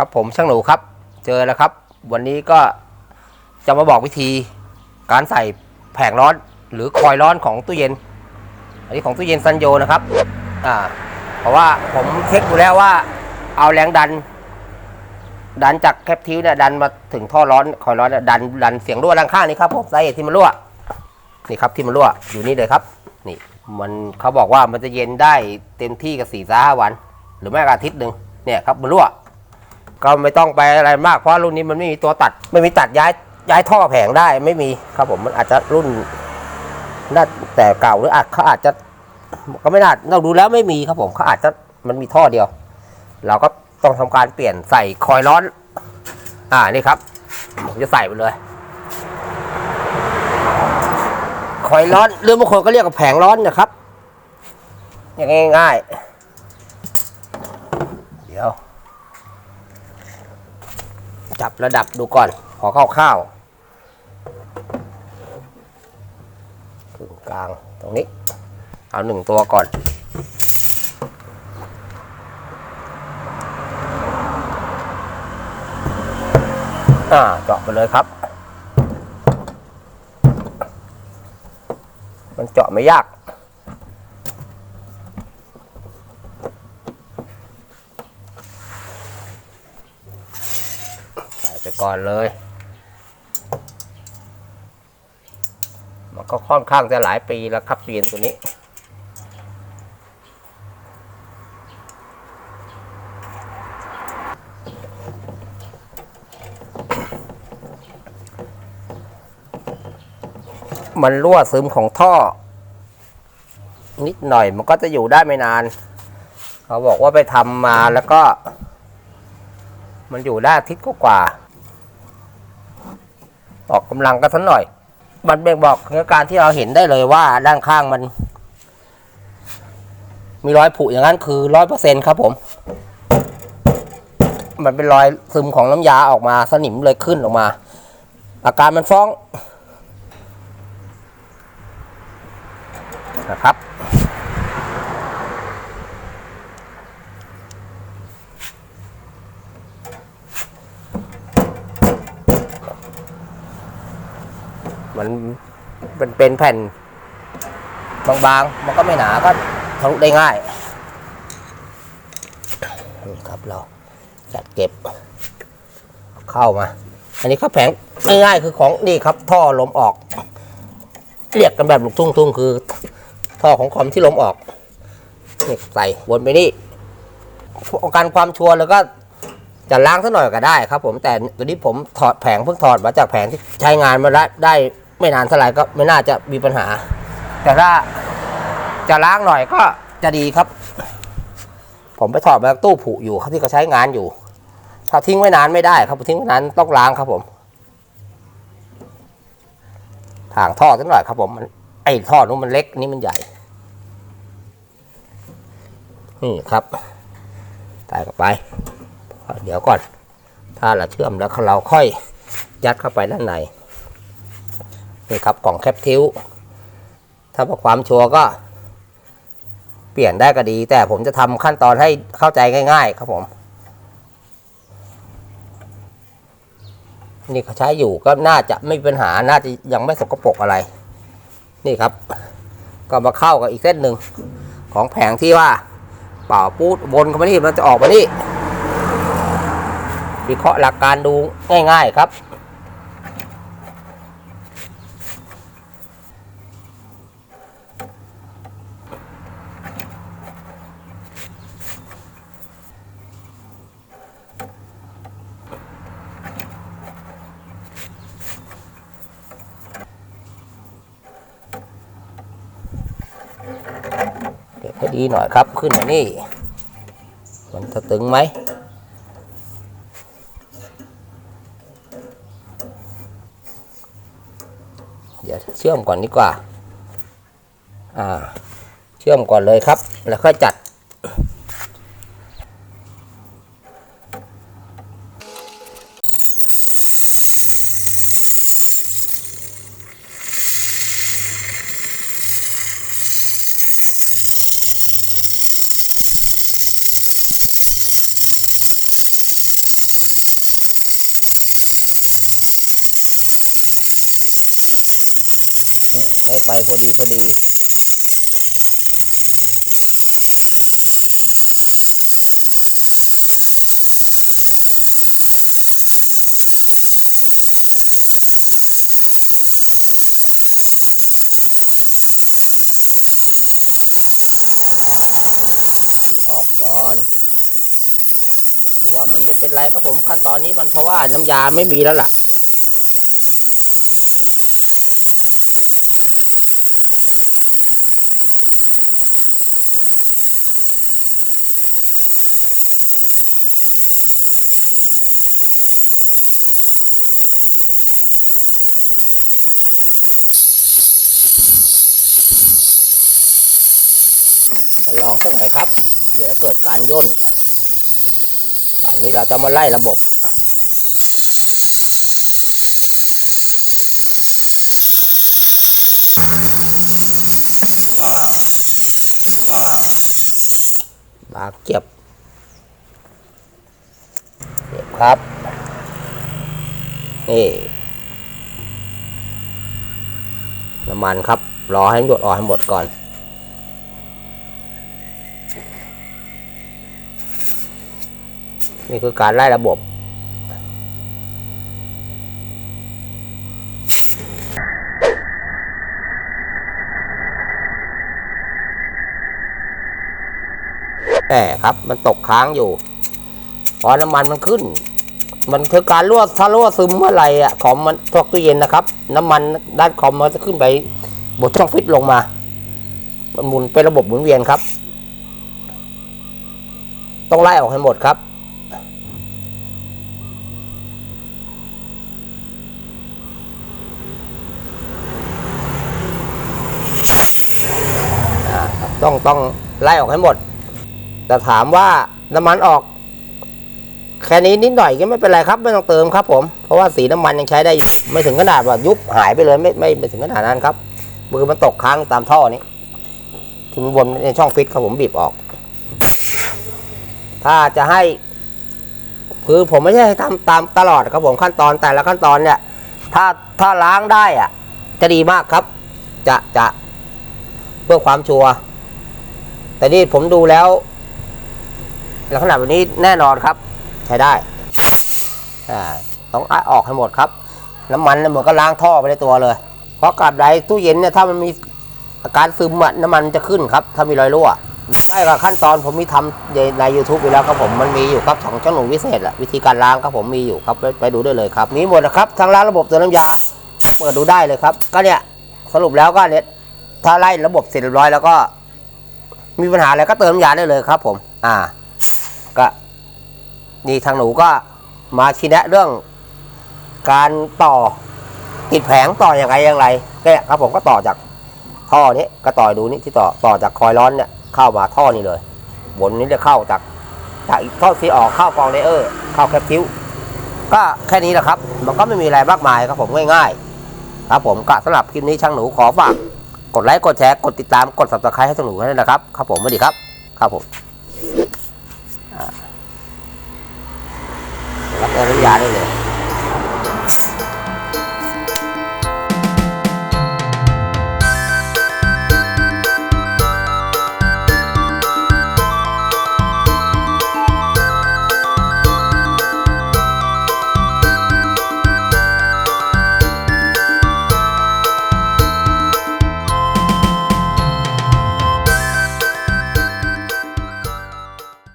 ครับผมช่างหนูครับเจอแล้วครับ วันนี้ก็จะมาบอกวิธี การใส่แผงร้อนหรือคอยร้อนของตู้เย็น อันนี้ของตู้เย็นซันโยนะครับอ่าเพราะว่าผมเช็คดูแล้วว่าเอาแรงดัน ดันจากแคปทิวเนี่ยดันมาถึงท่อร้อนคอยร้อนเนี่ยดันดันเสียงรั่วด้านข้างนี้ครับผมสาเหตุที่มันรั่วนี่ครับที่มันรั่วอยู่นี่เลยครับ นี่มันเขาบอกว่ามันจะเย็นได้เต็มที่กับสี่ห้าวัน หรือไม่ก็อาทิตย์หนึ่งเนี่ยครับมันรั่ว ก็ไม่ต้องไปอะไรมากเพราะรุ่นนี้มันไม่มีตัวตัด ไม่มีตัดย้ายย้ายท่อแผงได้ไม่มีครับผมมันอาจจะรุ่นน่าแต่เก่าหรืออาจเขาอาจจะก็ไม่น่าเราดูแล้วไม่มีครับผมเขาอาจจะมันมีท่อเดียว เราก็ต้องทำการเปลี่ยนใส่คอยร้อน อ่านี่ครับผมจะใส่ไปเลย คอยร้อนหรือบางคนก็เรียกว่าแผงร้อนนะครับอย่างง่ายๆเดี๋ยว จับระดับดูก่อน ขอเข้าวๆกึ่งกลางตรงนี้ เอาหนึ่งตัวก่อน อ่าเจาะไปเลยครับ มันเจาะไม่ยาก ใส่ไป ก่อนเลย มันก็ค่อนข้างจะหลายปีแล้วครับเปลี่ยนตัวนี้มันรั่วซึมของท่อ นิดหน่อยมันก็จะอยู่ได้ไม่นาน เขาบอกว่าไปทำมาแล้วก็ มันอยู่ได้อาทิตย์กว่า ออกกำลังกันสักหน่อย มันเบ่งบอกถึงการที่เราเห็นได้เลยว่าด้านข้างมัน มีรอยผุอย่างนั้นคือร้อยเปอร์เซ็นครับผม มันเป็นรอยซึมของน้ำยาออกมาสนิมเลยขึ้นออกมา อาการมันฟ้องนะครับ มันเป็นเป็นแผ่นบางๆ มันก็ไม่หนาก็ทะลุได้ง่ายนี่ครับเราจัดเก็บ เข้ามา อันนี้ครับแผงง่ายๆคือของนี่ครับ ท่อลมออก เรียกกันแบบลูกทุ่งทุ่งคือ ท่อของคอมที่ลมออกนี่ใส่วนไปนี่องกันความชัวร์แล้วก็จะล้างสักหน่อยก็ได้ครับ ผมแต่ตัวนี้ผมถอดแผงเพิ่งถอดมาจากแผงที่ใช้งานมาได้ ไม่นานเท่าไหร่ก็ไม่น่าจะมีปัญหา แต่ถ้าจะล้างหน่อยก็จะดีครับ ผมไปถอดมาจากตู้ผุอยู่ครับที่เขาใช้งานอยู่ ถ้าทิ้งไว้นานไม่ได้ครับทิ้งไว้นานต้องล้างครับผมถางท่อสักหน่อยครับผมมันไอ้ท่อนู้นมันเล็กนี่มันใหญ่ นี่ครับใส่เข้าไป เดี๋ยวก่อน ถ้าเราเชื่อมแล้วเราค่อยยัดเข้าไปด้านใน นี่ครับกล่องแคปทิวถ้าเพื่อความชัวร์ก็ เปลี่ยนได้ก็ดี แต่ผมจะทำขั้นตอนให้เข้าใจง่าย ๆ ครับผม นี่เขาใช้อยู่ก็น่าจะไม่มีปัญหาน่าจะยังไม่สกปรกอะไร นี่ครับ ก็มาเข้ากับอีกเส้นหนึ่งของแผงที่ว่าเป่าปูดวนเข้ามานี่มันจะออกมานี่วิเคราะห์หลักการดูง่าย ๆ ครับ ดีหน่อยครับขึ้นมานี่ มันจะตึงไหมเดี๋ยวเชื่อมก่อนดีกว่า อ่า เชื่อมก่อนเลยครับ แล้วค่อยจัด ใช้ไฟพอดีพอดีออกก่อนเพราะว่ามันไม่เป็นไรครับผมขั้นตอนนี้มันเพราะว่าน้ำยาไม่มีแล้วล่ะ ลองสักหน่อยครับ เดี๋ยวเกิดการย่น อันนี้เราจะมาไล่ระบบบาเจ็บเจ็บครับ นี่ น้ำมันครับ รอให้หยดออกให้หมดก่อน นี่คือการไล่ระบบแหมครับ มันตกค้างอยู่ พอน้ำมันมันขึ้น มันคือการรั่วถ้ารั่วซึมเมื่อไหร่อะของมันทอกตู้เย็นนะครับ น้ำมันด้านคอมมันจะขึ้นไปบนช่องฟิตลงมา มันหมุนเป็นระบบหมุนเวียนครับ ต้องไล่ออกให้หมดครับ ต้องไล่ออกให้หมด แต่ถามว่าน้ำมันออก แค่นี้นิดหน่อยก็ไม่เป็นไรครับไม่ต้องเติมครับ ผม เพราะว่าสีน้ำมันยังใช้ได้อยู่ไม่ถึงขนาดว่ายุบหายไปเลยไม่ไม่ไม่ถึงขนาดนั้นครับมือมันตกค้างตามท่อนี้ที่มันวนในช่องฟิตครับผมบีบออก ถ้าจะให้คือผมไม่ใช่ทำตามตลอดครับผมขั้นตอนแต่ละขั้นตอนเนี่ย ถ้าถ้าล้างได้อะ จะดีมากครับ จะจะเพื่อความชัวร์ แต่นี่ผมดูแล้วลักษณะแบบนี้แน่นอนครับ ใช้ได้ต้องอาออกให้หมดครับ น้ำมันเนี่ยเหมือนก็ล้างท่อไปในตัวเลย เพราะกลับใดตู้เย็นเนี่ยถ้ามันมีอาการซึมอะน้ำมันจะขึ้นครับ ถ้ามีรอยรั่วได้กับขั้นตอนผมมีทำในใน YouTube อยู่แล้วครับผมมันมีอยู่ครับของช่างหนุ่มวิเศษอะวิธีการล้างครับผมมีอยู่ครับไปไปดูได้เลยครับ มีหมดนะครับทั้งล้างระบบตัวน้ำยา เปิดดูได้เลยครับ ก็เนี่ยสรุปแล้วก็เนี่ยถ้าไล่ระบบเสร็จเรียบร้อยแล้วก็ มีปัญหาอะไรก็เติมน้ำยาได้เลยครับผม อ่า ก็นี่ทางหนูก็มาชี้แนะเรื่อง การต่อติดแผงต่ออย่างไรอย่างไรเนี่ครับผมก็ต่อจากท่อนี้ก็ต่อดูนี่ที่ต่อต่อจากคอยร้อนเนี่ยเข้ามาท่อนี้เลยบนนี้จะเข้าจากจากท่อที่ออกเข้ากองเลเยอร์เข้าแคปทิวก็แค่นี้แหละครับ มันก็ไม่มีอะไรมากมายครับผมง่ายๆ ครับผมก็สำหรับคลิปนี้ช่างหนูขอฝาก ดไลค์ กดแชร์ กดติดตาม กดสับสไครต์ให้ช่างหนูด้วยนะครับ ครับผมสวัสดีครับ ครับผมรับเติมน้ำยาได้เลย